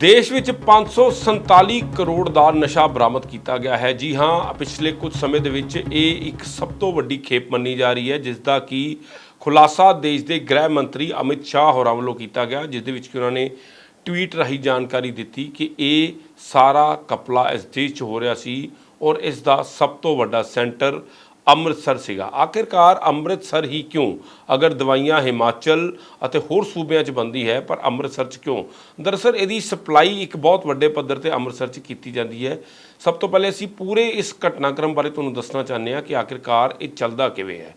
ਦੇਸ਼ ਵਿੱਚ 547 ਕਰੋੜ ਦਾ ਨਸ਼ਾ ਬਰਾਮਦ ਕੀਤਾ ਗਿਆ ਹੈ। ਜੀ ਹਾਂ, ਪਿਛਲੇ ਕੁਝ ਸਮੇਂ ਦੇ ਵਿੱਚ ਇਹ ਇੱਕ ਸਭ ਤੋਂ ਵੱਡੀ ਖੇਪ ਮੰਨੀ ਜਾ ਰਹੀ ਹੈ ਜਿਸ ਦਾ ਕਿ ਖੁਲਾਸਾ ਦੇਸ਼ ਦੇ ਗ੍ਰਹਿ ਮੰਤਰੀ ਅਮਿਤ ਸ਼ਾਹ ਹੋਰਾਂ ਵੱਲੋਂ ਕੀਤਾ ਗਿਆ, ਜਿਸ ਦੇ ਵਿੱਚ ਕਿ ਉਹਨਾਂ ਨੇ ਟਵੀਟ ਰਾਹੀਂ ਜਾਣਕਾਰੀ ਦਿੱਤੀ ਕਿ ਇਹ ਸਾਰਾ ਕਪਲਾ ਇਸ ਦੇਸ਼ 'ਚ ਹੋ ਰਿਹਾ ਸੀ ਔਰ ਇਸ ਦਾ ਸਭ ਤੋਂ ਵੱਡਾ ਸੈਂਟਰ ਅੰਮ੍ਰਿਤਸਰ ਸੀਗਾ। ਆਖਿਰਕਾਰ ਅੰਮ੍ਰਿਤਸਰ ਹੀ ਕਿਉਂ? ਅਗਰ ਦਵਾਈਆਂ ਹਿਮਾਚਲ ਅਤੇ ਹੋਰ ਸੂਬਿਆਂ 'ਚ ਬੰਦੀ ਹੈ, ਪਰ ਅੰਮ੍ਰਿਤਸਰ 'ਚ ਕਿਉਂ? ਦਰਅਸਲ ਇਹਦੀ ਸਪਲਾਈ ਇੱਕ ਬਹੁਤ ਵੱਡੇ ਪੱਧਰ ਤੇ ਅੰਮ੍ਰਿਤਸਰ 'ਚ ਕੀਤੀ ਜਾਂਦੀ ਹੈ। ਸਭ ਤੋਂ ਪਹਿਲੇ ਅਸੀਂ ਪੂਰੇ ਇਸ ਘਟਨਾਕ੍ਰਮ ਬਾਰੇ ਤੁਹਾਨੂੰ ਦੱਸਣਾ ਚਾਹੁੰਦੇ ਹਾਂ ਕਿ ਆਖਿਰਕਾਰ ਇਹ ਚੱਲਦਾ ਕਿਵੇਂ ਹੈ।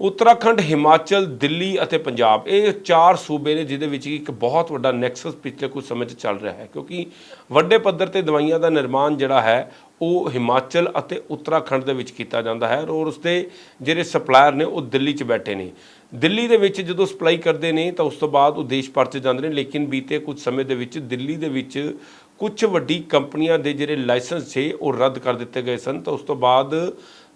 ਉੱਤਰਾਖੰਡ, ਹਿਮਾਚਲ, ਦਿੱਲੀ ਅਤੇ ਪੰਜਾਬ। ਇਹ ਚਾਰ ਸੂਬੇ ਨੇ ਜਿਹਦੇ ਵਿੱਚ ਇੱਕ ਬਹੁਤ ਵੱਡਾ ਨੈਕਸਸ ਪਿਛਲੇ ਕੁਝ ਸਮੇਂ 'ਚ ਚੱਲ ਰਿਹਾ ਹੈ, ਕਿਉਂਕਿ ਵੱਡੇ ਪੱਧਰ ਤੇ ਦਵਾਈਆਂ ਦਾ ਨਿਰਮਾਣ ਜਿਹੜਾ ਹੈ, ਉਹ ਹਿਮਾਚਲ ਅਤੇ ਉੱਤਰਾਖੰਡ ਦੇ ਵਿੱਚ ਕੀਤਾ ਜਾਂਦਾ ਹੈ ਔਰ ਉਸਦੇ ਜਿਹੜੇ ਸਪਲਾਇਰ ਨੇ, ਉਹ ਦਿੱਲੀ 'ਚ ਬੈਠੇ ਨੇ। ਦਿੱਲੀ ਦੇ ਵਿੱਚ ਜਦੋਂ ਸਪਲਾਈ ਕਰਦੇ ਨੇ, ਤਾਂ ਉਸ ਤੋਂ ਬਾਅਦ ਉਹ ਦੇਸ਼ ਭਰ 'ਚ ਜਾਂਦੇ ਨੇ, ਲੇਕਿਨ ਬੀਤੇ ਕੁਝ ਸਮੇਂ ਦੇ ਵਿੱਚ ਦਿੱਲੀ ਦੇ ਵਿੱਚ ਕੁਝ ਵੱਡੀ ਕੰਪਨੀਆਂ ਦੇ ਜਿਹੜੇ ਲਾਇਸੈਂਸ ਸੀ, ਉਹ ਰੱਦ ਕਰ ਦਿੱਤੇ ਗਏ ਸਨ। ਤਾਂ ਉਸ ਤੋਂ ਬਾਅਦ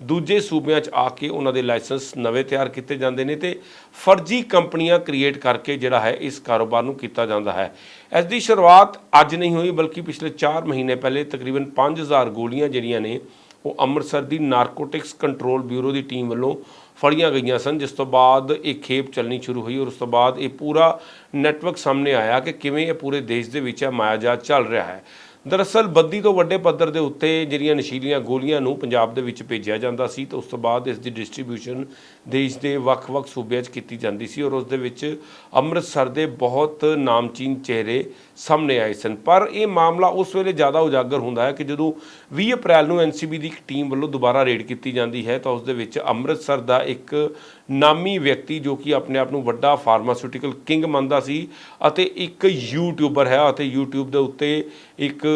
ਦੂਜੇ ਸੂਬਿਆਂ 'ਚ ਆ ਕੇ ਉਹਨਾਂ ਦੇ ਲਾਇਸੈਂਸ ਨਵੇਂ ਤਿਆਰ ਕੀਤੇ ਜਾਂਦੇ ਨੇ ਤੇ ਫਰਜ਼ੀ ਕੰਪਨੀਆਂ ਕ੍ਰੀਏਟ ਕਰਕੇ ਜਿਹੜਾ ਹੈ, ਇਸ ਕਾਰੋਬਾਰ ਨੂੰ ਕੀਤਾ ਜਾਂਦਾ ਹੈ। ਇਸ ਦੀ ਸ਼ੁਰੂਆਤ ਅੱਜ ਨਹੀਂ ਹੋਈ, ਬਲਕਿ ਪਿਛਲੇ 4 ਮਹੀਨੇ ਪਹਿਲੇ ਤਕਰੀਬਨ 5000 ਗੋਲੀਆਂ ਜਿਹੜੀਆਂ ਨੇ ਉਹ ਅੰਮ੍ਰਿਤਸਰ ਦੀ ਨਾਰਕੋਟਿਕਸ ਕੰਟਰੋਲ ਬਿਊਰੋ ਦੀ ਟੀਮ ਵੱਲੋਂ ਫੜੀਆਂ ਗਈਆਂ ਸਨ, ਜਿਸ ਤੋਂ ਬਾਅਦ ਇਹ ਖੇਪ ਚੱਲਣੀ ਸ਼ੁਰੂ ਹੋਈ ਔਰ ਉਸ ਤੋਂ ਬਾਅਦ ਇਹ ਪੂਰਾ ਨੈਟਵਰਕ ਸਾਹਮਣੇ ਆਇਆ ਕਿ ਕਿਵੇਂ ਇਹ ਪੂਰੇ ਦੇਸ਼ ਦੇ ਵਿੱਚ ਇਹ ਮਾਇਆਜਾਤ ਚੱਲ ਰਿਹਾ ਹੈ। ਦਰਅਸਲ ਬੱਦੀ ਤੋਂ ਵੱਡੇ ਪੱਧਰ ਦੇ ਉੱਤੇ ਜਿਹੜੀਆਂ ਨਸ਼ੀਲੀਆਂ ਗੋਲੀਆਂ ਨੂੰ ਪੰਜਾਬ ਦੇ ਵਿੱਚ ਭੇਜਿਆ ਜਾਂਦਾ ਸੀ, ਤੇ ਉਸ ਤੋਂ ਬਾਅਦ ਇਸ ਦੀ ਡਿਸਟ੍ਰੀਬਿਊਸ਼ਨ ਦੇਸ਼ ਦੇ ਵੱਖ-ਵੱਖ ਸੂਬਿਆਂ 'ਚ ਕੀਤੀ ਜਾਂਦੀ ਸੀ ਔਰ ਉਸ ਦੇ ਵਿੱਚ ਅੰਮ੍ਰਿਤਸਰ ਦੇ ਬਹੁਤ ਨਾਮਚੀਨ ਚਿਹਰੇ ਸਾਹਮਣੇ ਆਏ ਸਨ। ਪਰ ਇਹ ਮਾਮਲਾ ਉਸ ਵੇਲੇ ਜ਼ਿਆਦਾ ਉਜਾਗਰ ਹੁੰਦਾ ਹੈ ਕਿ ਜਦੋਂ 20 ਅਪ੍ਰੈਲ ਨੂੰ ਐਨਸੀਬੀ ਦੀ ਇੱਕ ਟੀਮ ਵੱਲੋਂ ਦੁਬਾਰਾ ਰੇਡ ਕੀਤੀ ਜਾਂਦੀ ਹੈ ਤਾਂ ਉਸ ਦੇ ਵਿੱਚ ਅੰਮ੍ਰਿਤਸਰ ਦਾ ਇੱਕ ਨਾਮੀ ਵਿਅਕਤੀ ਜੋ ਕਿ ਆਪਣੇ ਆਪ ਨੂੰ ਵੱਡਾ ਫਾਰਮਾਸਿਊਟੀਕਲ ਕਿੰਗ ਮੰਨਦਾ ਸੀ ਅਤੇ ਇੱਕ ਯੂਟਿਊਬਰ ਹੈ ਅਤੇ YouTube ਦੇ ਉੱਤੇ ਇੱਕ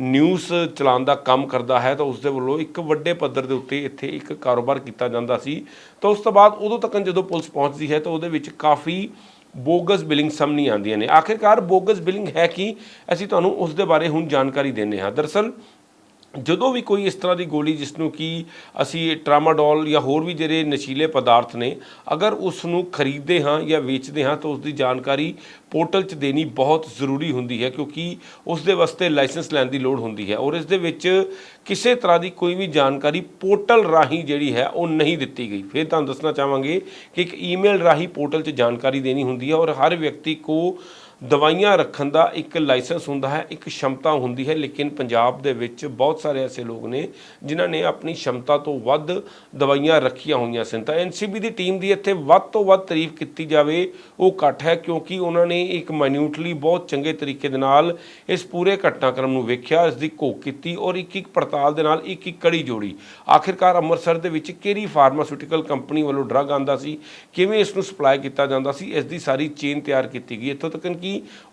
ਨਿਊਜ਼ ਚਲਾਉਣ ਦਾ ਕੰਮ ਕਰਦਾ ਹੈ, ਤਾਂ ਉਸ ਦੇ ਵੱਲੋਂ ਇੱਕ ਵੱਡੇ ਪੱਧਰ ਦੇ ਉੱਤੇ ਇੱਥੇ ਇੱਕ ਕਾਰੋਬਾਰ ਕੀਤਾ ਜਾਂਦਾ ਸੀ। ਤਾਂ ਉਸ ਤੋਂ ਬਾਅਦ ਉਦੋਂ ਤੱਕ ਜਦੋਂ ਪੁਲਿਸ ਪਹੁੰਚਦੀ ਹੈ, ਤਾਂ ਉਹਦੇ ਵਿੱਚ ਕਾਫੀ ਬੋਗਸ ਬਿਲਿੰਗ ਸਾਹਮਣੇ ਆਉਂਦੀਆਂ ਨੇ। ਆਖਿਰਕਾਰ ਬੋਗਸ ਬਿਲਿੰਗ ਹੈ ਕੀ? ਅਸੀਂ ਤੁਹਾਨੂੰ ਉਸ ਦੇ ਬਾਰੇ ਹੁਣ ਜਾਣਕਾਰੀ ਦਿੰਦੇ ਹਾਂ। ਦਰਅਸਲ ਜਦੋਂ ਵੀ ਕੋਈ ਇਸ ਤਰ੍ਹਾਂ ਦੀ ਗੋਲੀ ਜਿਸ ਨੂੰ ਕਿ ਅਸੀਂ ਟਰਾਮਾਡੋਲ ਜਾਂ ਹੋਰ ਵੀ ਜਿਹੜੇ ਨਸ਼ੀਲੇ ਪਦਾਰਥ ਨੇ, ਅਗਰ ਉਸ ਨੂੰ ਖਰੀਦਦੇ ਹਾਂ ਜਾਂ ਵੇਚਦੇ ਹਾਂ ਤਾਂ ਉਸ ਦੀ ਜਾਣਕਾਰੀ ਪੋਰਟਲ 'ਚ ਦੇਣੀ ਬਹੁਤ ਜ਼ਰੂਰੀ ਹੁੰਦੀ ਹੈ ਕਿਉਂਕਿ ਉਸ ਦੇ ਵਾਸਤੇ ਲਾਇਸੈਂਸ ਲੈਣ ਦੀ ਲੋੜ ਹੁੰਦੀ ਹੈ ਔਰ ਇਸ ਦੇ ਵਿੱਚ ਕਿਸੇ ਤਰ੍ਹਾਂ ਦੀ ਕੋਈ ਵੀ ਜਾਣਕਾਰੀ ਪੋਰਟਲ ਰਾਹੀਂ ਜਿਹੜੀ ਹੈ ਉਹ ਨਹੀਂ ਦਿੱਤੀ ਗਈ। ਫਿਰ ਤੁਹਾਨੂੰ ਦੱਸਣਾ ਚਾਹਾਂਗੇ ਕਿ ਇੱਕ ਈਮੇਲ ਰਾਹੀਂ ਪੋਰਟਲ 'ਚ ਜਾਣਕਾਰੀ ਦੇਣੀ ਹੁੰਦੀ ਹੈ ਔਰ ਹਰ ਵਿਅਕਤੀ ਕੋ ਦਵਾਈਆਂ ਰੱਖਣ ਦਾ ਇੱਕ ਲਾਇਸੈਂਸ ਹੁੰਦਾ ਹੈ, ਇੱਕ ਸ਼ਮਤਾ ਹੁੰਦੀ ਹੈ, ਲੇਕਿਨ ਪੰਜਾਬ ਦੇ ਵਿੱਚ ਬਹੁਤ ਸਾਰੇ ਐਸੇ ਲੋਕ ਨੇ ਜਿਨ੍ਹਾਂ ਨੇ ਆਪਣੀ ਸ਼ਮਤਾ ਤੋਂ ਵੱਧ ਦਵਾਈਆਂ ਰੱਖੀਆਂ ਹੋਈਆਂ ਸਨ। ਤਾਂ ਐਨਸੀਬੀ ਦੀ ਟੀਮ ਦੀ ਇੱਥੇ ਵੱਧ ਤੋਂ ਵੱਧ ਤਾਰੀਫ ਕੀਤੀ ਜਾਵੇ, ਉਹ ਘੱਟ ਹੈ ਕਿਉਂਕਿ ਉਹਨਾਂ ਨੇ ਇੱਕ ਮਾਈਨਿਊਟਲੀ ਬਹੁਤ ਚੰਗੇ ਤਰੀਕੇ ਦੇ ਨਾਲ ਇਸ ਪੂਰੇ ਘਟਨਾਕ੍ਰਮ ਨੂੰ ਵੇਖਿਆ, ਇਸ ਦੀ ਘੋਖ ਕੀਤੀ ਔਰ ਇੱਕ ਇੱਕ ਪੜਤਾਲ ਦੇ ਨਾਲ ਇੱਕ ਇੱਕ ਕੜੀ ਜੋੜੀ। ਆਖਿਰਕਾਰ ਅੰਮ੍ਰਿਤਸਰ ਦੇ ਵਿੱਚ ਕਿਹੜੀ ਫਾਰਮਾਸਿਊਟੀਕਲ ਕੰਪਨੀ ਵੱਲੋਂ ਡਰੱਗ ਆਂਦਾ ਸੀ, ਕਿਵੇਂ ਇਸ ਨੂੰ ਸਪਲਾਈ ਕੀਤਾ ਜਾਂਦਾ ਸੀ, ਇਸ ਦੀ ਸਾਰੀ ਚੇਨ ਤਿਆਰ ਕੀਤੀ ਗਈ। ਇੱਥੋਂ ਤੱਕ ਕਿ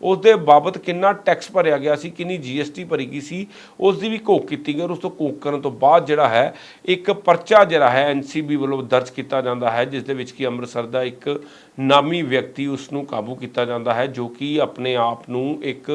ਉਸ ਦੇ ਬਾਬਤ ਕਿੰਨਾ ਟੈਕਸ ਭਰਿਆ ਗਿਆ ਸੀ, ਕਿੰਨੀ ਜੀਐਸਟੀ ਭਰੀ ਗਈ ਸੀ ਉਸ ਦੀ ਵੀ ਘੋਖ ਕੀਤੀ ਗਈ ਔਰ ਉਸ ਤੋਂ ਘੋਖ ਕਰਨ ਤੋਂ ਬਾਅਦ ਜਿਹੜਾ ਹੈ, ਇੱਕ ਪਰਚਾ ਜਿਹੜਾ ਹੈ ਐਨਸੀਬੀ ਵੱਲੋਂ ਦਰਜ ਕੀਤਾ ਜਾਂਦਾ ਹੈ, ਜਿਸ ਦੇ ਵਿੱਚ ਕਿ ਅੰਮ੍ਰਿਤਸਰ ਦਾ ਇੱਕ ਨਾਮੀ ਵਿਅਕਤੀ ਉਸ ਨੂੰ ਕਾਬੂ ਕੀਤਾ ਜਾਂਦਾ ਹੈ, ਜੋ ਕਿ ਆਪਣੇ ਆਪ ਨੂੰ ਇੱਕ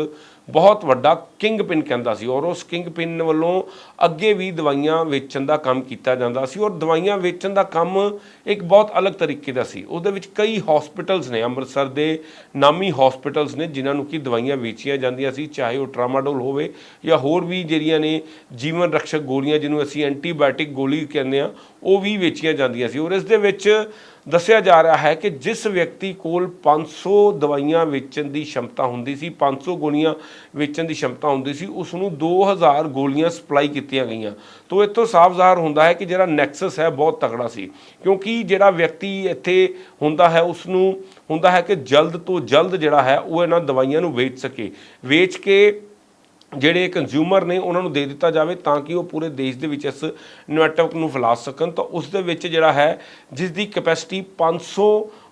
ਬਹੁਤ ਵੱਡਾ ਕਿੰਗ ਪਿਨ ਕਹਿੰਦਾ ਸੀ ਔਰ ਉਸ ਕਿੰਗ ਪਿਨ ਵੱਲੋਂ ਅੱਗੇ ਵੀ ਦਵਾਈਆਂ ਵੇਚਣ ਦਾ ਕੰਮ ਕੀਤਾ ਜਾਂਦਾ ਸੀ ਔਰ ਦਵਾਈਆਂ ਵੇਚਣ ਦਾ ਕੰਮ ਇੱਕ ਬਹੁਤ ਅਲੱਗ ਤਰੀਕੇ ਦਾ ਸੀ। ਉਹਦੇ ਵਿੱਚ ਕਈ ਹਸਪੀਟਲਸ ਨੇ, ਅੰਮ੍ਰਿਤਸਰ ਦੇ ਨਾਮੀ ਹਸਪੀਟਲਸ ਨੇ, ਜਿਨ੍ਹਾਂ ਨੂੰ ਕਿ ਦਵਾਈਆਂ ਵੇਚੀਆਂ ਜਾਂਦੀਆਂ ਸੀ, ਚਾਹੇ ਉਹ ਟਰਾਮਾਡੋਲ ਹੋਵੇ ਜਾਂ ਹੋਰ ਵੀ ਜਿਹੜੀਆਂ ਨੇ ਜੀਵਨ ਰਕਸ਼ਕ ਗੋਲੀਆਂ ਜਿਹਨੂੰ ਅਸੀਂ ਐਂਟੀਬਾਇਓਟਿਕ ਗੋਲੀ ਕਹਿੰਦੇ ਆ ਉਹ ਵੀ ਵੇਚੀਆਂ ਜਾਂਦੀਆਂ ਸੀ ਔਰ ਇਸ ਦੇ ਵਿੱਚ ਦੱਸਿਆ ਜਾ ਰਿਹਾ ਹੈ ਕਿ ਜਿਸ ਵਿਅਕਤੀ ਕੋਲ 500 ਦਵਾਈਆਂ ਵੇਚਣ ਦੀ ਸ਼ਮਤਾ ਹੁੰਦੀ ਸੀ 500 ਗੋਲੀਆਂ ਵੇਚਣ ਦੀ ਸ਼ਮਤਾ ਹੁੰਦੀ ਸੀ ਉਸ ਨੂੰ 2000 ਗੋਲੀਆਂ ਸਪਲਾਈ ਕੀਤੀਆਂ ਗਈਆਂ। ਤੋਂ ਇੱਥੋਂ ਸਾਫ਼ ਜ਼ਾਹਰ ਹੁੰਦਾ ਹੈ ਕਿ ਜਿਹੜਾ ਨੈਕਸਸ ਹੈ, ਬਹੁਤ ਤਕੜਾ ਸੀ। ਕਿਉਂਕਿ ਜਿਹੜਾ ਵਿਅਕਤੀ ਇੱਥੇ ਹੁੰਦਾ ਹੈ ਉਸ ਨੂੰ ਹੁੰਦਾ ਹੈ ਕਿ ਜਲਦ ਤੋਂ ਜਲਦ ਜਿਹੜਾ ਹੈ, ਉਹ ਇਹਨਾਂ ਦਵਾਈਆਂ ਨੂੰ ਵੇਚ ਸਕੇ। ਵੇਚ ਕੇ ਜਿਹੜੇ ਕੰਜ਼ਿਊਮਰ ਨੇ, ਉਹਨਾਂ ਨੂੰ ਦੇ ਦਿੱਤਾ ਜਾਵੇ ਤਾਂ ਕਿ ਉਹ ਪੂਰੇ ਦੇਸ਼ ਦੇ ਵਿੱਚ ਇਸ ਨੈਟਵਰਕ ਨੂੰ ਫੈਲਾ ਸਕਣ। ਤਾਂ ਉਸ ਦੇ ਵਿੱਚ ਜਿਹੜਾ ਹੈ ਜਿਸ ਦੀ ਕੈਪੈਸਿਟੀ 500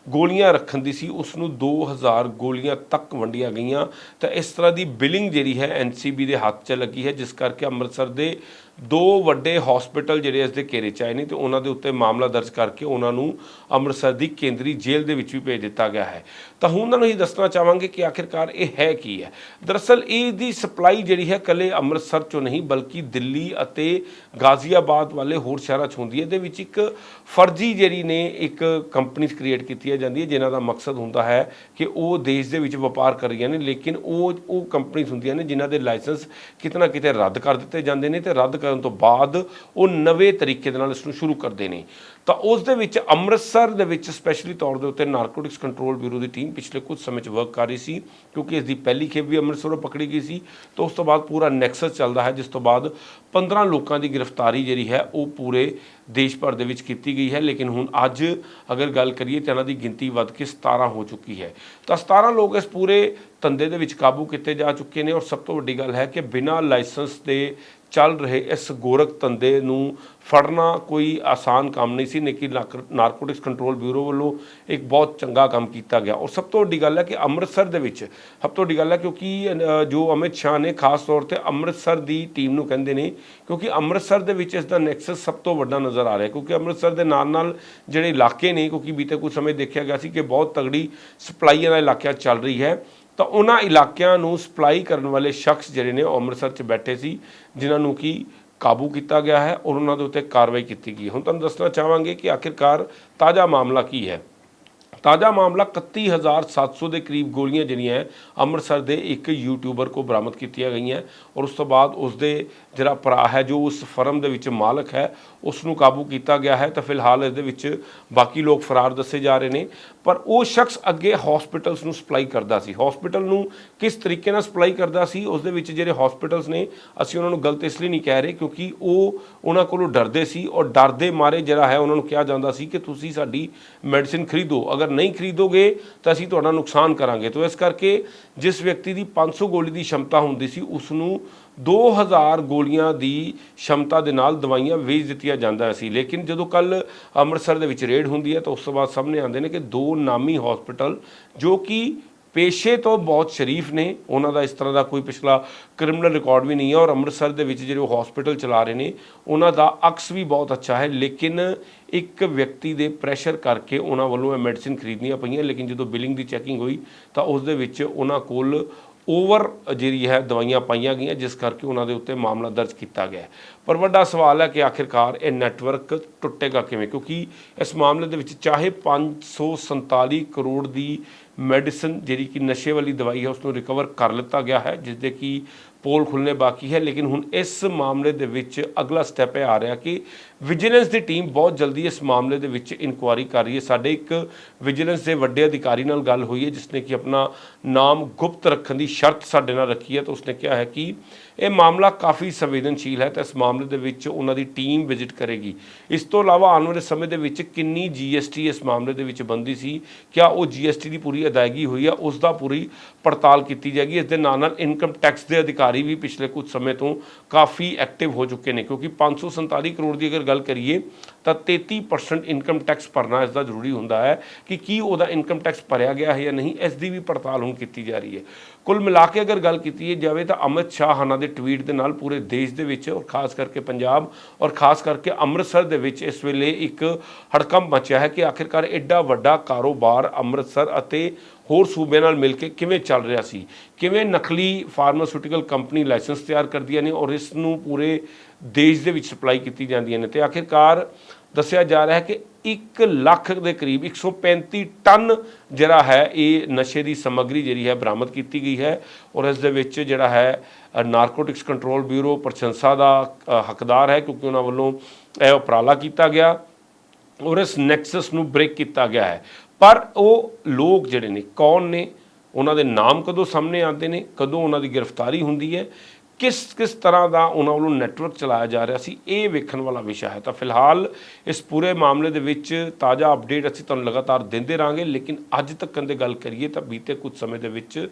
ਗੋਲੀਆਂ ਰੱਖਣ ਦੀ ਸੀ, ਉਸ ਨੂੰ 2000 ਗੋਲੀਆਂ ਤੱਕ ਵੰਡੀਆਂ ਗਈਆਂ। ਤਾਂ ਇਸ ਤਰ੍ਹਾਂ ਦੀ ਬਿਲਿੰਗ ਜਿਹੜੀ ਹੈ ਐਨਸੀਬੀ ਦੇ ਹੱਥ 'ਚ ਲੱਗੀ ਹੈ, ਜਿਸ ਕਰਕੇ ਅੰਮ੍ਰਿਤਸਰ ਦੇ ਦੋ ਵੱਡੇ ਹਸਪੀਟਲ ਜਿਹੜੇ ਇਸ ਦੇ ਘੇਰੇ ਚ ਆਏ ਨੇ ਤੇ ਉਹਨਾਂ ਦੇ ਉੱਤੇ ਮਾਮਲਾ ਦਰਜ ਕਰਕੇ ਉਹਨਾਂ ਨੂੰ ਅੰਮ੍ਰਿਤਸਰ ਦੀ ਕੇਂਦਰੀ ਜੇਲ੍ਹ ਦੇ ਵਿੱਚ ਵੀ ਭੇਜ ਦਿੱਤਾ ਗਿਆ ਹੈ। ਤਾਂ ਹੁਣ ਉਹਨਾਂ ਨੂੰ ਇਹ ਦੱਸਣਾ ਚਾਹਾਂਗੇ ਕਿ ਆਖਿਰਕਾਰ ਇਹ ਹੈ ਕੀ ਹੈ। ਦਰਅਸਲ ਇਹ ਦੀ ਸਪਲਾਈ ਜਿਹੜੀ ਹੈ ਕੱਲੇ ਅੰਮ੍ਰਿਤਸਰ ਚੋਂ ਨਹੀਂ, ਬਲਕਿ ਦਿੱਲੀ ਅਤੇ ਗਾਜ਼ੀਆਬਾਦ ਵਾਲੇ ਹੋਰ ਸ਼ਹਿਰਾਂ 'ਚ ਹੁੰਦੀ ਹੈ। ਇਹਦੇ ਵਿੱਚ ਇੱਕ ਫਰਜ਼ੀ ਜਿਹੜੀ ਨੇ ਇੱਕ ਕੰਪਨੀ ਕ੍ਰੀਏਟ ਕੀਤੀ ਜਾਂਦੀ ਹੈ, ਜਿਨ੍ਹਾਂ ਦਾ ਮਕਸਦ ਹੁੰਦਾ ਹੈ ਕਿ ਉਹ ਦੇਸ਼ ਦੇ ਵਿੱਚ ਵਪਾਰ ਕਰ ਰਹੀਆਂ ਨੇ, ਲੇਕਿਨ ਉਹ ਉਹ ਕੰਪਨੀਆਂ ਹੁੰਦੀਆਂ ਨੇ ਜਿਨ੍ਹਾਂ ਦੇ ਲਾਇਸੈਂਸ ਕਿਤੇ ਨਾ ਕਿਤੇ ਰੱਦ ਕਰ ਦਿੱਤੇ ਜਾਂਦੇ ਨੇ ਤੇ ਰੱਦ ਕਰਨ ਤੋਂ ਬਾਅਦ ਉਹ ਨਵੇਂ ਤਰੀਕੇ ਦੇ ਨਾਲ ਇਸ ਨੂੰ ਸ਼ੁਰੂ ਕਰਦੇ ਨੇ। ਤਾਂ ਉਸ ਦੇ ਵਿੱਚ ਅੰਮ੍ਰਿਤਸਰ ਦੇ ਵਿੱਚ ਸਪੈਸ਼ਲੀ ਤੌਰ ਦੇ ਉੱਤੇ ਨਾਰਕੋਟਿਕਸ ਕੰਟਰੋਲ ਬਿਊਰੋ ਦੀ ਟੀਮ ਪਿਛਲੇ ਕੁਝ ਸਮੇਂ 'ਚ ਵਰਕ ਕਰ ਰਹੀ ਸੀ, ਕਿਉਂਕਿ ਇਸ ਦੀ ਪਹਿਲੀ ਖੇਪ ਵੀ ਅੰਮ੍ਰਿਤਸਰੋਂ ਪਕੜੀ ਗਈ ਸੀ। ਤਾਂ ਉਸ ਤੋਂ ਬਾਅਦ ਪੂਰਾ ਨੈਕਸਸ ਚੱਲਦਾ ਹੈ, ਜਿਸ ਤੋਂ ਬਾਅਦ 15 ਲੋਕਾਂ ਦੀ ਗ੍ਰਿਫਤਾਰੀ ਜਿਹੜੀ ਹੈ, ਉਹ ਪੂਰੇ ਦੇਸ਼ ਭਰ ਦੇ ਵਿੱਚ ਕੀਤੀ ਗਈ ਹੈ। ਲੇਕਿਨ ਹੁਣ ਅੱਜ ਅਗਰ ਗੱਲ ਕਰੀਏ ਤਾਂ ਇਹਨਾਂ ਦੀ ਗਿਣਤੀ ਵੱਧ ਕੇ 17 ਹੋ ਚੁੱਕੀ ਹੈ। ਤਾਂ 17 ਲੋਕ ਇਸ ਪੂਰੇ ਧੰਦੇ ਦੇ ਵਿੱਚ ਕਾਬੂ ਕੀਤੇ ਜਾ ਚੁੱਕੇ ਨੇ ਔਰ ਸਭ ਤੋਂ ਵੱਡੀ ਗੱਲ ਹੈ ਕਿ ਬਿਨਾਂ ਲਾਇਸੈਂਸ ਦੇ ਚੱਲ ਰਹੇ ਇਸ ਗੋਰਖ ਧੰਦੇ ਨੂੰ ਫੜਨਾ ਕੋਈ ਆਸਾਨ ਕੰਮ ਨਹੀਂ ਸੀ। ਲੇਕਿਨ ਨਾਰਕੋਟਿਕਸ ਕੰਟਰੋਲ ਬਿਊਰੋ ਵੱਲੋਂ ਇੱਕ ਬਹੁਤ ਚੰਗਾ ਕੰਮ ਕੀਤਾ ਗਿਆ। ਔਰ ਸਭ ਤੋਂ ਵੱਡੀ ਗੱਲ ਹੈ ਕਿ ਅੰਮ੍ਰਿਤਸਰ ਦੇ ਵਿੱਚ, ਸਭ ਤੋਂ ਵੱਡੀ ਗੱਲ ਹੈ ਕਿਉਂਕਿ ਜੋ ਅਮਿਤ ਸ਼ਾਹ ਨੇ ਖਾਸ ਤੌਰ ਤੇ ਅੰਮ੍ਰਿਤਸਰ ਦੀ ਟੀਮ ਨੂੰ ਕਹਿੰਦੇ ਨੇ, ਕਿਉਂਕਿ ਅੰਮ੍ਰਿਤਸਰ ਦੇ ਵਿੱਚ ਇਸ ਦਾ ਨੈਕਸਸ ਸਭ ਤੋਂ ਵੱਡਾ ਨਜ਼ਰ ਆ ਰਿਹਾ ਕਿਉਂਕਿ ਅੰਮ੍ਰਿਤਸਰ ਦੇ ਨਾਲ ਨਾਲ ਜਿਹੜੇ ਇਲਾਕੇ ਨੇ, ਕਿਉਂਕਿ ਬੀਤੇ ਕੁਝ ਸਮੇਂ ਦੇਖਿਆ ਗਿਆ ਸੀ ਕਿ ਬਹੁਤ ਤਗੜੀ ਸਪਲਾਈ ਵਾਲਾ ਇਲਾਕਿਆਂ 'ਚ ਚੱਲ ਰਹੀ ਹੈ। ਤਾਂ ਉਹਨਾਂ ਇਲਾਕਿਆਂ ਨੂੰ ਸਪਲਾਈ ਕਰਨ ਵਾਲੇ ਸ਼ਖਸ ਜਿਹੜੇ ਨੇ ਉਹ ਅੰਮ੍ਰਿਤਸਰ 'ਚ ਬੈਠੇ ਸੀ ਜਿਨ੍ਹਾਂ ਨੂੰ ਕੀ ਕਾਬੂ ਕੀਤਾ ਗਿਆ ਹੈ ਔਰ ਉਹਨਾਂ ਦੇ ਉੱਤੇ ਕਾਰਵਾਈ ਕੀਤੀ ਗਈ। ਹੁਣ ਤੁਹਾਨੂੰ ਦੱਸਣਾ ਚਾਹਾਂਗੇ ਕਿ ਆਖਿਰਕਾਰ ਤਾਜ਼ਾ ਮਾਮਲਾ ਕੀ ਹੈ। ਤਾਜ਼ਾ ਮਾਮਲਾ 31700 ਦੇ ਕਰੀਬ ਗੋਲੀਆਂ ਜਿਹੜੀਆਂ ਹੈ, ਅੰਮ੍ਰਿਤਸਰ ਦੇ ਇੱਕ ਯੂਟਿਊਬਰ ਕੋ ਬਰਾਮਦ ਕੀਤੀਆਂ ਗਈਆਂ ਔਰ ਉਸ ਤੋਂ ਬਾਅਦ ਉਸ ਦੇ ਜਿਹੜਾ ਭਰਾ ਹੈ ਜੋ ਉਸ ਫਰਮ ਦੇ ਵਿੱਚ ਮਾਲਕ ਹੈ ਉਸ ਨੂੰ ਕਾਬੂ ਕੀਤਾ ਗਿਆ ਹੈ। ਤਾਂ ਫਿਲਹਾਲ ਇਸ ਦੇ ਵਿੱਚ ਬਾਕੀ ਲੋਕ ਫਰਾਰ ਦੱਸੇ ਜਾ ਰਹੇ ਨੇ। ਪਰ ਉਹ ਸ਼ਖਸ ਅੱਗੇ ਹਸਪੀਟਲਸ ਨੂੰ ਸਪਲਾਈ ਕਰਦਾ ਸੀ। ਹਸਪੀਟਲ ਨੂੰ ਕਿਸ ਤਰੀਕੇ ਨਾਲ ਸਪਲਾਈ ਕਰਦਾ ਸੀ ਉਸ ਦੇ ਵਿੱਚ ਜਿਹੜੇ ਹਸਪੀਟਲਸ ਨੇ, ਅਸੀਂ ਉਹਨਾਂ ਨੂੰ ਗਲਤ ਇਸ ਲਈ ਨਹੀਂ ਕਹਿ ਰਹੇ ਕਿਉਂਕਿ ਉਹ ਉਹਨਾਂ ਕੋਲੋਂ ਡਰਦੇ ਸੀ ਔਰ ਡਰਦੇ ਮਾਰੇ ਜਿਹੜਾ ਹੈ ਉਹਨਾਂ ਨੂੰ ਕਿਹਾ ਜਾਂਦਾ ਸੀ ਕਿ ਤੁਸੀਂ ਸਾਡੀ ਮੈਡੀਸਿਨ ਖਰੀਦੋ। ਅਗਰ ਨਹੀਂ ਖਰੀਦੋਗੇ ਤਾਂ ਅਸੀਂ ਤੁਹਾਡਾ ਨੁਕਸਾਨ ਕਰਾਂਗੇ। ਤੋਂ ਇਸ ਕਰਕੇ ਜਿਸ ਵਿਅਕਤੀ ਦੀ 500 ਗੋਲੀ ਦੀ ਸ਼ਮਤਾ ਹੁੰਦੀ ਸੀ ਉਸ ਨੂੰ 2000 ਗੋਲੀਆਂ ਦੀ ਸ਼ਮਤਾ ਦੇ ਨਾਲ ਦਵਾਈਆਂ ਵੇਚ ਦਿੱਤੀਆਂ ਜਾਂਦਾ ਸੀ। ਲੇਕਿਨ ਜਦੋਂ ਕੱਲ ਅੰਮ੍ਰਿਤਸਰ ਦੇ ਵਿੱਚ ਰੇਡ ਹੁੰਦੀ ਹੈ ਤਾਂ ਉਸ ਤੋਂ ਬਾਅਦ ਸਾਹਮਣੇ ਆਉਂਦੇ ਨੇ ਕਿ ਦੋ ਨਾਮੀ ਹਸਪੀਟਲ ਜੋ ਕਿ ਪੇਸ਼ੇ ਤੋਂ ਬਹੁਤ ਸ਼ਰੀਫ ਨੇ। ਉਹਨਾਂ ਦਾ ਇਸ ਤਰ੍ਹਾਂ ਦਾ ਕੋਈ ਪਿਛਲਾ ਕ੍ਰਿਮੀਨਲ ਰਿਕਾਰਡ ਵੀ ਨਹੀਂ ਹੈ ਔਰ ਅੰਮ੍ਰਿਤਸਰ ਦੇ ਵਿੱਚ ਜਿਹੜੇ ਉਹ ਹਸਪੀਟਲ ਚਲਾ ਰਹੇ ਨੇ, ਉਹਨਾਂ ਦਾ ਅਕਸ ਵੀ ਬਹੁਤ ਅੱਛਾ ਹੈ। ਲੇਕਿਨ ਇੱਕ ਵਿਅਕਤੀ ਦੇ ਪ੍ਰੈਸ਼ਰ ਕਰਕੇ ਉਹਨਾਂ ਵੱਲੋਂ ਇਹ ਮੈਡੀਸਿਨ ਖਰੀਦਣੀਆਂ ਪਈਆਂ। ਲੇਕਿਨ ਜਦੋਂ ਬਿਲਿੰਗ ਦੀ ਚੈਕਿੰਗ ਹੋਈ ਤਾਂ ਉਸ ਦੇ ਵਿੱਚ ਉਹਨਾਂ ਕੋਲ ਓਵਰ ਜਿਹੜੀ ਹੈ ਦਵਾਈਆਂ ਪਾਈਆਂ ਗਈਆਂ, ਜਿਸ ਕਰਕੇ ਉਹਨਾਂ ਦੇ ਉੱਤੇ ਮਾਮਲਾ ਦਰਜ ਕੀਤਾ ਗਿਆ ਪਰ ਵੱਡਾ ਸਵਾਲ ਹੈ ਕਿ ਆਖਿਰਕਾਰ ਇਹ ਨੈਟਵਰਕ ਟੁੱਟੇਗਾ ਕਿਵੇਂ? ਕਿਉਂਕਿ ਇਸ ਮਾਮਲੇ ਦੇ ਵਿੱਚ ਚਾਹੇ 547 ਕਰੋੜ ਦੀ ਮੈਡੀਸਨ ਜਿਹੜੀ ਕਿ ਨਸ਼ੇ ਵਾਲੀ ਦਵਾਈ ਹੈ ਉਸ ਨੂੰ ਰਿਕਵਰ ਕਰ ਲਿੱਤਾ ਗਿਆ ਹੈ ਜਿਸ ਦੇ ਕਿ ਪੋਲ ਖੁੱਲਨੇ ਬਾਕੀ ਹੈ, ਲੇਕਿਨ ਹੁਣ ਇਸ ਮਾਮਲੇ ਦੇ ਵਿੱਚ ਅਗਲਾ ਸਟੈਪ ਇਹ ਆ ਰਿਹਾ ਕਿ ਵਿਜੀਲੈਂਸ ਦੀ ਟੀਮ ਬਹੁਤ ਜਲਦੀ ਇਸ ਮਾਮਲੇ ਦੇ ਵਿੱਚ ਇਨਕੁਆਇਰੀ ਕਰ ਰਹੀ ਹੈ। ਸਾਡੇ ਇੱਕ ਵਿਜੀਲੈਂਸ ਦੇ ਵੱਡੇ ਅਧਿਕਾਰੀ ਨਾਲ ਗੱਲ ਹੋਈ ਹੈ, ਜਿਸ ਨੇ ਕਿ ਆਪਣਾ ਨਾਮ ਗੁਪਤ ਰੱਖਣ ਦੀ ਸ਼ਰਤ ਸਾਡੇ ਨਾਲ ਰੱਖੀ ਹੈ, ਤਾਂ ਉਸਨੇ ਕਿਹਾ ਹੈ ਕਿ ਇਹ ਮਾਮਲਾ ਕਾਫੀ ਸੰਵੇਦਨਸ਼ੀਲ ਹੈ ਤਾਂ ਇਸ ਮਾਮਲੇ ਦੇ ਵਿੱਚ ਉਹਨਾਂ ਦੀ ਟੀਮ ਵਿਜ਼ਿਟ ਕਰੇਗੀ। ਇਸ ਤੋਂ ਇਲਾਵਾ ਆਉਣ ਵਾਲੇ ਸਮੇਂ ਦੇ ਵਿੱਚ ਕਿੰਨੀ ਜੀਐਸਟੀ ਇਸ ਮਾਮਲੇ ਦੇ ਵਿੱਚ ਬੰਦੀ ਸੀ, ਕਿਆ ਉਹ ਜੀਐਸਟੀ ਦੀ ਪੂਰੀ ਅਦਾਇਗੀ ਹੋਈ ਆ, ਉਸ ਦਾ ਪੂਰੀ ਪੜਤਾਲ ਕੀਤੀ ਜਾਏਗੀ। ਇਸ ਦੇ ਨਾਲ ਨਾਲ ਇਨਕਮ ਟੈਕਸ ਦੇ ਅਧਿਕਾਰੀ ਵੀ ਪਿਛਲੇ ਕੁਝ ਸਮੇਂ ਤੋਂ ਕਾਫੀ ਐਕਟਿਵ ਹੋ ਚੁੱਕੇ ਨੇ, ਕਿਉਂਕਿ 547 ਕਰੋੜ ਦੀ ਅਗਰ ਗੱਲ ਕਰੀਏ, ਤਾਂ 33% ਇਨਕਮ ਟੈਕਸ ਭਰਨਾ ਇਸ ਦਾ ਜ਼ਰੂਰੀ ਹੁੰਦਾ ਹੈ ਕਿ ਕੀ ਉਹਦਾ ਇਨਕਮ ਟੈਕਸ ਭਰਿਆ ਗਿਆ ਹੈ ਜਾਂ ਨਹੀਂ, ਇਸ ਦੀ ਵੀ ਪੜਤਾਲ ਹੁਣ ਕੀਤੀ ਜਾ ਰਹੀ ਹੈ। ਕੁੱਲ ਮਿਲਾ ਕੇ ਅਗਰ ਗੱਲ ਕੀਤੀ ਜਾਵੇ ਤਾਂ ਅਮਿਤ ਸ਼ਾਹ ਹਨਾ ਦੇ ਟਵੀਟ ਦੇ ਨਾਲ ਪੂਰੇ ਦੇਸ਼ ਦੇ ਵਿੱਚ ਔਰ ਖਾਸ ਕਰਕੇ ਪੰਜਾਬ ਔਰ ਖਾਸ ਕਰਕੇ ਅੰਮ੍ਰਿਤਸਰ ਦੇ ਵਿੱਚ ਇਸ ਵੇਲੇ ਇੱਕ ਹੜਕੰਪ ਮਚਿਆ ਹੈ ਕਿ ਆਖਿਰਕਾਰ ਐਡਾ ਵੱਡਾ ਕਾਰੋਬਾਰ ਅੰਮ੍ਰਿਤਸਰ ਅਤੇ ਹੋਰ ਸੂਬਿਆਂ ਨਾਲ ਮਿਲ ਕੇ ਕਿਵੇਂ ਚੱਲ ਰਿਹਾ ਸੀ? ਕਿਵੇਂ ਨਕਲੀ ਫਾਰਮਾਸਿਊਟੀਕਲ ਕੰਪਨੀ ਲਾਇਸੈਂਸ ਤਿਆਰ ਕਰਦੀਆਂ ਨੇ ਔਰ ਇਸ ਨੂੰ ਪੂਰੇ ਦੇਸ਼ ਦੇ ਵਿੱਚ ਸਪਲਾਈ ਕੀਤੀ ਜਾਂਦੀਆਂ ਨੇ? ਤੇ ਆਖਿਰਕਾਰ ਦੱਸਿਆ ਜਾ ਰਿਹਾ ਹੈ ਕਿ 1 ਲੱਖ ਦੇ ਕਰੀਬ 135 ਟਨ ਜਿਹੜਾ ਹੈ, ਇਹ ਨਸ਼ੇ ਦੀ ਸਮੱਗਰੀ ਜਿਹੜੀ ਹੈ ਬਰਾਮਦ ਕੀਤੀ ਗਈ ਹੈ ਔਰ ਇਸ ਦੇ ਵਿੱਚ ਜਿਹੜਾ ਹੈ ਨਾਰਕੋਟਿਕਸ ਕੰਟਰੋਲ ਬਿਊਰੋ ਪ੍ਰਸ਼ੰਸਾ ਦਾ ਹੱਕਦਾਰ ਹੈ ਕਿਉਂਕਿ ਉਹਨਾਂ ਵੱਲੋਂ ਇਹ ਉਪਰਾਲਾ ਕੀਤਾ ਗਿਆ। ਔਰ ਇਸ ਨੈਕਸਸ ਨੂੰ ਬ੍ਰੇਕ ਕੀਤਾ ਗਿਆ ਹੈ। ਪਰ ਉਹ ਲੋਕ ਜਿਹੜੇ ਨੇ, ਕੌਣ ਨੇ? ਉਹਨਾਂ ਦੇ ਨਾਮ ਕਦੋਂ ਸਾਹਮਣੇ ਆਉਂਦੇ ਨੇ? ਕਦੋਂ ਉਹਨਾਂ ਦੀ ਗ੍ਰਿਫਤਾਰੀ ਹੁੰਦੀ ਹੈ? ਕਿਸ ਕਿਸ ਤਰ੍ਹਾਂ ਦਾ ਉਹਨਾਂ ਵੱਲੋਂ ਨੈਟਵਰਕ ਚਲਾਇਆ ਜਾ ਰਿਹਾ ਸੀ? ਇਹ ਵੇਖਣ ਵਾਲਾ ਵਿਸ਼ਾ ਹੈ। ਤਾਂ ਫਿਲਹਾਲ ਇਸ ਪੂਰੇ ਮਾਮਲੇ ਦੇ ਵਿੱਚ ਤਾਜ਼ਾ ਅਪਡੇਟ ਅਸੀਂ ਤੁਹਾਨੂੰ ਲਗਾਤਾਰ ਦਿੰਦੇ ਰਾਂਗੇ, ਲੇਕਿਨ ਅੱਜ ਤੱਕ ਦੇ ਗੱਲ ਕਰੀਏ ਤਾਂ ਬੀਤੇ ਕੁਝ ਸਮੇਂ ਦੇ ਵਿੱਚ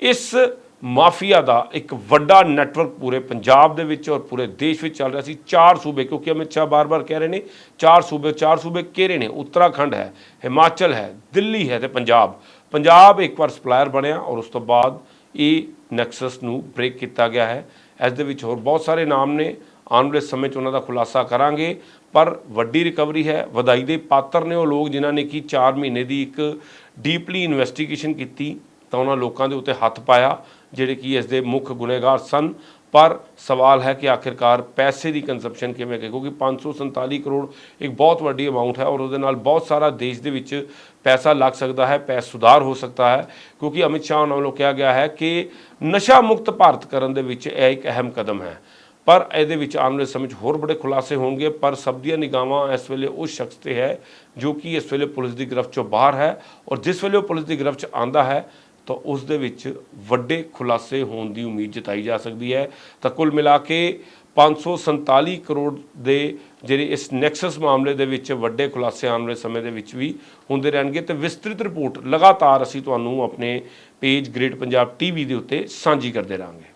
ਇਸ ਮਾਫੀਆ ਦਾ ਇੱਕ ਵੱਡਾ ਨੈਟਵਰਕ ਪੂਰੇ ਪੰਜਾਬ ਦੇ ਵਿੱਚ ਔਰ ਪੂਰੇ ਦੇਸ਼ ਵਿੱਚ ਚੱਲ ਰਿਹਾ ਸੀ। ਚਾਰ ਸੂਬੇ, ਕਿਉਂਕਿ ਅਮਿਤ ਸ਼ਾਹ ਬਾਰ-ਬਾਰ ਕਹਿ ਰਹੇ ਨੇ, ਚਾਰ ਸੂਬੇ ਚਾਰ ਸੂਬੇ ਕਿਹੜੇ ਨੇ? ਉੱਤਰਾਖੰਡ ਹੈ, ਹਿਮਾਚਲ ਹੈ, ਦਿੱਲੀ ਹੈ ਤੇ ਪੰਜਾਬ। ਪੰਜਾਬ ਇੱਕ ਵਾਰ ਸਪਲਾਇਰ ਬਣਿਆ ਔਰ ਉਸ ਤੋਂ ਬਾਅਦ ਇਹ ਨੈਕਸਸ ਨੂੰ ਬ੍ਰੇਕ ਕੀਤਾ ਗਿਆ ਹੈ। ਇਸ ਦੇ ਵਿੱਚ ਹੋਰ ਬਹੁਤ ਸਾਰੇ ਨਾਮ ਨੇ। ਆਉਣ ਵਾਲੇ ਸਮੇਂ 'ਚ ਉਹਨਾਂ ਦਾ ਖੁਲਾਸਾ ਕਰਾਂਗੇ। ਪਰ ਵੱਡੀ ਰਿਕਵਰੀ ਹੈ, ਵਧਾਈ ਦੇ ਪਾਤਰ ਨੇ ਉਹ ਲੋਕ ਜਿਨ੍ਹਾਂ ਨੇ ਕਿ 4 ਮਹੀਨੇ ਦੀ ਇੱਕ ਡੀਪਲੀ ਇਨਵੈਸਟੀਗੇਸ਼ਨ ਕੀਤੀ ਤਾਂ ਉਹਨਾਂ ਲੋਕਾਂ ਦੇ ਉੱਤੇ ਹੱਥ ਪਾਇਆ। ਜਿਹੜੇ ਕਿ ਇਸ ਦੇ ਮੁੱਖ ਗੁਨੇਗਾਰ ਸਨ। ਪਰ ਸਵਾਲ ਹੈ ਕਿ ਆਖਿਰਕਾਰ ਪੈਸੇ ਦੀ ਕੰਜ਼ੰਪਸ਼ਨ ਕਿਵੇਂ ਕਿ ਕਿਉਂਕਿ 547 ਕਰੋੜ ਇੱਕ ਬਹੁਤ ਵੱਡੀ ਅਮਾਉਂਟ ਹੈ ਔਰ ਉਹਦੇ ਨਾਲ ਬਹੁਤ ਸਾਰਾ ਦੇਸ਼ ਦੇ ਵਿੱਚ ਪੈਸਾ ਲੱਗ ਸਕਦਾ ਹੈ, ਪੈਸ ਸੁਧਾਰ ਹੋ ਸਕਦਾ ਹੈ। ਕਿਉਂਕਿ ਅਮਿਤ ਸ਼ਾਹ ਉਹਨਾਂ ਵੱਲੋਂ ਕਿਹਾ ਗਿਆ ਹੈ ਕਿ ਨਸ਼ਾ ਮੁਕਤ ਭਾਰਤ ਕਰਨ ਦੇ ਵਿੱਚ ਇਹ ਇੱਕ ਅਹਿਮ ਕਦਮ ਹੈ। ਪਰ ਇਹਦੇ ਵਿੱਚ ਆਉਣ ਵਾਲੇ ਸਮੇਂ 'ਚ ਹੋਰ ਬੜੇ ਖੁਲਾਸੇ ਹੋਣਗੇ, ਪਰ ਸਭ ਦੀਆਂ ਨਿਗਾਹਾਂ ਇਸ ਵੇਲੇ ਉਸ ਸ਼ਖਸ ਤੇ ਹੈ ਜੋ ਕਿ ਇਸ ਵੇਲੇ ਪੁਲਿਸ ਦੀ ਗ੍ਰਿਫਤ 'ਚੋਂ ਬਾਹਰ ਹੈ ਔਰ ਜਿਸ ਵੇਲੇ ਉਹ ਪੁਲਿਸ ਦੀ ਗ੍ਰਿਫਤ 'ਚ ਆਂਦਾ ਹੈ ਤਾਂ ਉਸ ਦੇ ਵਿੱਚ ਵੱਡੇ ਖੁਲਾਸੇ ਹੋਣ ਦੀ ਉਮੀਦ ਜਤਾਈ ਜਾ ਸਕਦੀ ਹੈ। ਤਾਂ ਕੁੱਲ ਮਿਲਾ ਕੇ 547 ਕਰੋੜ ਦੇ ਜਿਹੜੇ ਇਸ ਨੈਕਸਸ ਮਾਮਲੇ ਦੇ ਵਿੱਚ ਵੱਡੇ ਖੁਲਾਸੇ ਆਉਣ ਵਾਲੇ ਸਮੇਂ ਦੇ ਵਿੱਚ ਵੀ ਹੁੰਦੇ ਰਹਿਣਗੇ। ਤੇ ਵਿਸਤ੍ਰਿਤ ਰਿਪੋਰਟ ਲਗਾਤਾਰ ਅਸੀਂ ਤੁਹਾਨੂੰ ਆਪਣੇ ਪੇਜ ਗ੍ਰੇਟ ਪੰਜਾਬ ਟੀਵੀ ਦੇ ਉੱਤੇ ਸਾਂਝੀ ਕਰਦੇ ਰਹਾਂਗੇ।